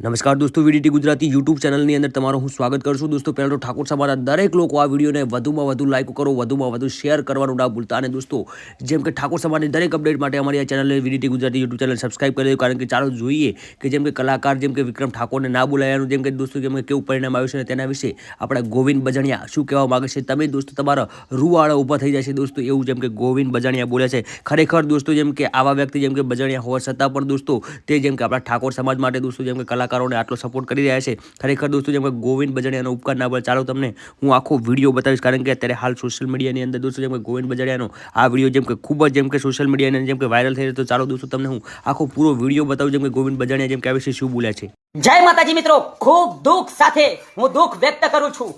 નમસ્કાર દોસ્તો VDT Gujarati YouTube ચેનલની અંદર તમારું હું સ્વાગત કરું છું દોસ્તો પહેલાં તો ઠાકોર સમાજના દરેક લોકો આ વિડીયોને વધુમાં વધુ લાઇક કરો વધુમાં વધુ શેર કરવાનું ના ભૂલતા અને દોસ્તો જેમ કે ઠાકોર સમાજની દરેક અપડેટ માટે અમારી આ ચેનલને VDT Gujarati YouTube channel subscribe કરી દો કારણ કે ચાલો જોઈએ કે જેમ કે કલાકાર જેમ કે વિક્રમ ઠાકોરને ના બોલાયાનું જેમ કે દોસ્તો જેમ કે કેવું પરિણામ આવ્યું છે તેના વિશે આપણા ગોવિંદ બજાણિયા શું કહેવા માગે છે તમે દોસ્તો તમારા રૂવાળા ઊભા થઈ જશે દોસ્તો એવું જેમ કે ગોવિંદ બજાણિયા બોલે છે ખરેખર દોસ્તો જેમ કે આવા વ્યક્તિ જેમ કે બજાણિયા હોવા છતાં પણ દોસ્તો તે જેમ કે આપણા ઠાકોર સમાજ માટે દોસ્તો જેમ કે કલાકારોને આટલો સપોર્ટ કરી રહ્યા છે. ખરેખર દોસ્તો, જેમ કે ગોવિંદ બજાડિયાનો ઉપકાર ના પડે ચાલો તમને હું આખો વીડિયો બતાવીશ, કારણ કે અત્યારે હાલ સોશિયલ મીડિયાની અંદર દોસ્તો, જેમ કે ગોવિંદ બજાડિયાનો આ વીડિયો જેમ કે ખૂબ જ, જેમ કે સોશિયલ મીડિયાની જેમ કે વાયરલ થઈ રહ્યો તો ચાલો દોસ્તો, તમને હું આખો પૂરો વીડિયો બતાવું, જેમ કે ગોવિંદ બજાડિયા જેમ કે આ વિશે શું બોલ્યા છે. જય માતાજી મિત્રો, ખૂબ દુઃખ સાથે હું દુઃખ વ્યક્ત કરું છું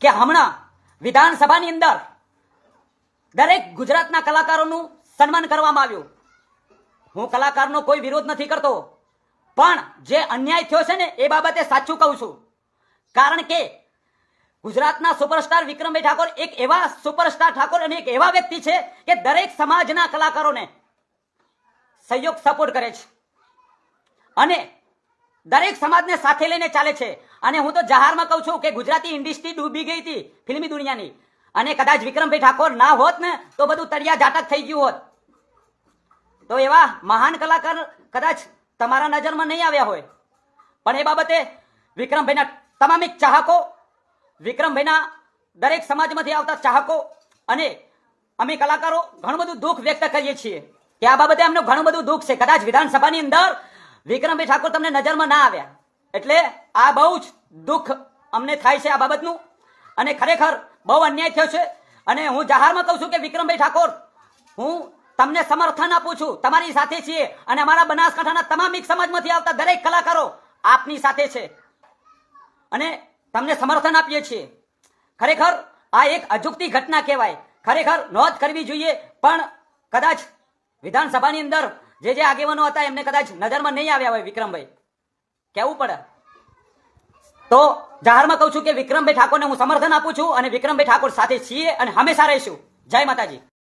કે હમણાં વિધાનસભાની અંદર દરેક ગુજરાતના કલાકારોનું સન્માન કરવામાં આવ્યું. હું કલાકારનો કોઈ વિરોધ નથી કરતો. પણ જે અન્યાય થયો છે ને, એ બાબતે સાચું કહું છું. કારણ કે ગુજરાતના સુપરસ્ટાર વિક્રમભાઈ ઠાકોર એક એવા સુપરસ્ટાર ઠાકોર અને એક એવા વ્યક્તિ છે કે દરેક સમાજના કલાકારોને સહયોગ સપોર્ટ કરે છે. અને દરેક સમાજને સાથે લઈને ચાલે છે. અને હું તો જાહેરમાં કહું છું કે ગુજરાતી ઇન્ડસ્ટ્રી ડૂબી ગઈ હતી ફિલ્મી દુનિયાની. અને કદાચ વિક્રમભાઈ ઠાકોર ના હોત ને, તો બધું તળિયા જાટક થઈ ગયું હોત. તો એવા મહાન કલાકાર કદાચ તમારા નજરમાં નહીં આવ્યા હોય. પણ એ બાબતે વિક્રમભાઈના તમામ ચાહકો, વિક્રમભાઈના દરેક સમાજમાંથી આવતા ચાહકો અને અમે કલાકારો ઘણું બધું દુઃખ વ્યક્ત કરીએ છીએ કે આ બાબતે અમને ઘણું બધું દુઃખ છે. કદાચ વિધાનસભાની અંદર વિક્રમભાઈ ઠાકોર તમને નજરમાં ના આવ્યા. એટલે આ બહુ જ દુઃખ અમને થાય છે આ બાબતનું અને ખરેખર બહુ અન્યાય થયો છે. અને હું જાહેરમાં કહું છું કે વિક્રમભાઈ ઠાકોર, હું તમને સમર્થન આપું છું. તમારી સાથે છીએ અને અમારા બનાસકાંઠાના તમામ એક સમાજમાંથી આવતા દરેક કલાકારો આપની સાથે છે. અને તમને સમર્થન આપીએ છીએ. ખરેખર આ એક અજુકતી ઘટના કહેવાય. ખરેખર નોંધ કરવી જોઈએ, પણ કદાચ વિધાનસભાની અંદર જે જે આગેવાનો હતા, એમને કદાચ નજરમાં નહીં આવ્યા હોય વિક્રમભાઈ. કેવું પડે? તો જાહેરમાં કહું છું કે વિક્રમભાઈ ઠાકોરને હું સમર્થન આપું છું અને વિક્રમભાઈ ઠાકોર સાથે છીએ અને હંમેશા રહીશું. જય માતાજી.